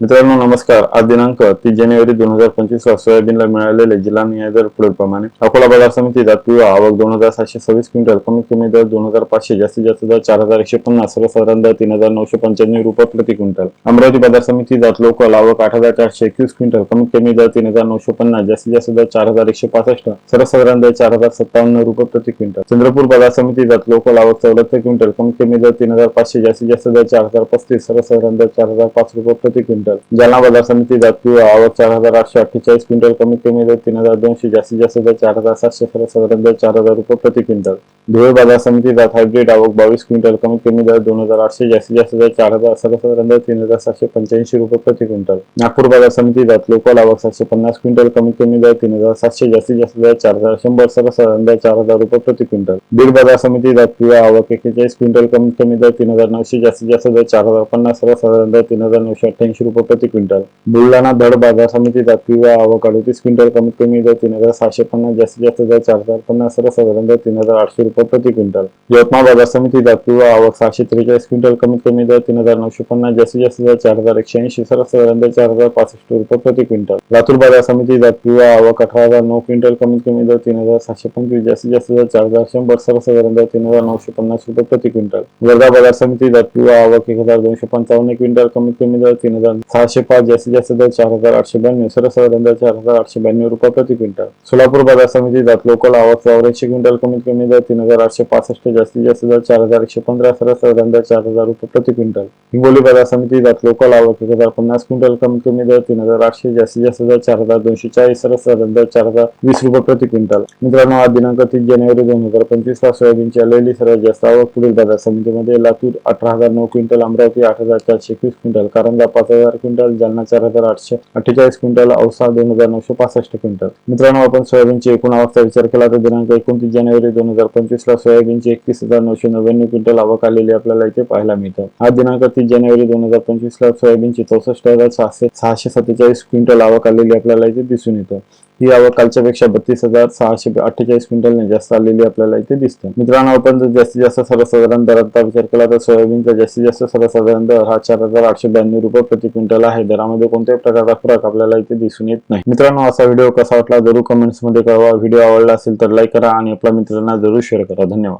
मित्रांनो नमस्कार. आज दिनांक तीस जानेवारी दोन हजार पंचवीस ला सोयाबीनला मिळालेले जिल्हा न्याय दर पुढीलप्रमाणे. अकोला बाजार समिती जातकीय आवक दोन हजार सातशे सव्वीस क्विंटल कमीत कमी दर दोन हजार पाचशे जास्तीत जास्त दर चार हजार एकशे पन्नास सर्वसाधारण दर तीन हजार नऊशे पंच्याण्णव रुपये प्रति क्विंटल. अमरावती बाजार समिती जात लोकल आवक आठ हजार चारशे एकवीस क्विंटल कमीत कमी दर तीन हजार नऊशे पन्नास जास्तीत जास्त दर चार हजार एकशे पासष्ट सर्वसाधारण दर चार हजार सत्तावन्न रुपये प्रति क्विंटल. चंद्रपूर बाजार समिती जात लोकल आवक चौऱ्याहत्तर क्विंटल कमीत कमी दर तीन हजार पाचशे जास्तीत जास्त दर चार हजार पस्तीस सर्वसाधारण दर चार हजार पाच रुपये प्रति क्विंटल. क्विंटल. जालना बाजार समिती जातीय आवक चार हजार आठशे अठ्ठेचाळीस क्विंटल कमीत कमी दर तीन हजार दोनशे जास्तीत जास्त दर चार हजार सातशे सर्वसाधारण दर चार हजार रुपये प्रति क्विंटल. धुळे बाजार समिती जात हायब्रिड आवक बावीस क्विंटल कमीत कमी दर दोन हजार आठशे जास्तीत जास्त दर चार हजार सर्वसाधारण दर तीन हजार सातशे पंच्याऐंशी रुपये प्रति क्विंटल. नागपूर बाजार समिती जात लोकल आवक सातशे पन्नास क्विंटल कमीत कमी दर तीन हजार सातशे जास्तीत जास्त दर चार हजार शंभर सर्वसाधारण दर चार हजार रुपये प्रति क्विंटल. बीड बाजार समिती जात पिवळा आवक एकेचाळीस क्विंटल कमीत कमी दर तीन हजार नऊशे जास्तीत जास्त दर चार हजार पन्नास सर्वसाधारण दर तीन हजार नऊशे अठ्ठ्याऐंशी रुपये प्रति क्विंटल. बुलढाणा धड बाजार समिती जात पिवळा तीस क्विंटल कमीत कमी दर तीन हजार सहाशे पन्नास जास्तीत जास्त दर चार हजार पन्नास सर्वसाधारण दर तीन हजार आठशे रुपये प्रति क्विंटल. यवतमाळ बाजार समिती जात आवक सहाशे त्रेचाळीस क्विंटल कमीत कमी दर तीन हजार नऊशे पन्नास जास्तीत जास्त दर चार हजार एकशे ऐंशी सर्वसाधारण दर चार हजार पासष्ट रुपये प्रति क्विंटल. लातूर बाजार समिती जात आवक अठरा हजार नऊ क्विंटल कमीत कमी दर तीन हजार सातशे पंचवीस जास्तीत जास्त दर चार हजार शंभर सर्वसाधारण दर तीन हजार नऊशे पन्नास रुपये प्रति क्विंटल. वर्धा बाजार समिती जात आवक एक हजार दोनशे पंचावन्न क्विंटल कमीत कमी दर तीन हजार सहाशे पाच जास्तीत जास्त दर चार हजार आठशे ब्याण्णव सर्वसाधारण दर चार हजार आठशे ब्याण्णव रुपये प्रति क्विंटल. सोलापूर बाजार समिती जात लोकल आवाज चौऱ्याऐंशी क्विंटल कमीत कमी दर तीन हजार आठशे पासष्ट जास्तीत जास्त दर चार हजार एकशे पंधरा सर्वसाधारण दर चार हजार रुपये प्रति क्विंटल. हिंगोली बाजार समिती जात लोकल आवाज एक हजार पन्नास क्विंटल कमीत कमी दर तीन हजार आठशे जास्तीत जास्त दर चार हजार दोनशे चाळीस सर्वसाधारण दर चार हजार वीस रुपये प्रति क्विंटल. मित्रांनो आज दिनांक तीस जानेवारी दोन हजार पंचवीस ला सोयाबीनची आलेली सर्वात जास्त आवक पुढील बाजार समितीमध्ये लातूर अठरा हजार नऊ क्विंटल अमरावती आठ हजार चारशे एकवीस क्विंटल कारंजा पाच हजार क्विंटल जालना चार हजार आठशे अठ्ठेचाळीस क्विंटल औसा दोन हजार नऊशे पासष्ट क्विंटल. मित्रांनो आपण सोयाबीनची एकूण आवकचा विचार केला तर दिनांक एकोणतीस जानेवारी दोन हजार पंचवीस ला सोयाबीनची एकतीस हजार नऊशे नव्याण्णव क्विंटल आवक आलेली आपल्याला इथे पाहायला मिळतं. आज दिनांक तीस जानेवारी दोन हजार पंचवीस ला सोयाबीनची चौसष्ट हजार सहाशे सहाशे सत्तेचाळीस क्विंटल आवक आलेली आपल्याला इथे दिसून येतं. ही आवक कालच्या पेक्षा बत्तीस हजार सहाशे अठ्ठेचाळीस क्विंटलने जास्त आलेली आपल्याला इथे दिसते. मित्रांनो आपण जर जास्तीत जास्त सर्वसाधारण दराचा विचार केला तर सोयाबीनचा जास्तीत जास्त सर्वसाधारण दर हा चार हजार आठशे ब्याण्णव रुपये प्रति क्विंटल आहे. दरामध्ये कोणत्याही प्रकारचा फरक आपल्याला इथे दिसून येत नाही. मित्रांनो असा व्हिडिओ कसा वाटला जरूर कमेंट्समध्ये कळवा. व्हिडिओ आवडला असेल तर लाईक करा आणि आपल्या मित्रांना जरूर शेअर करा. धन्यवाद.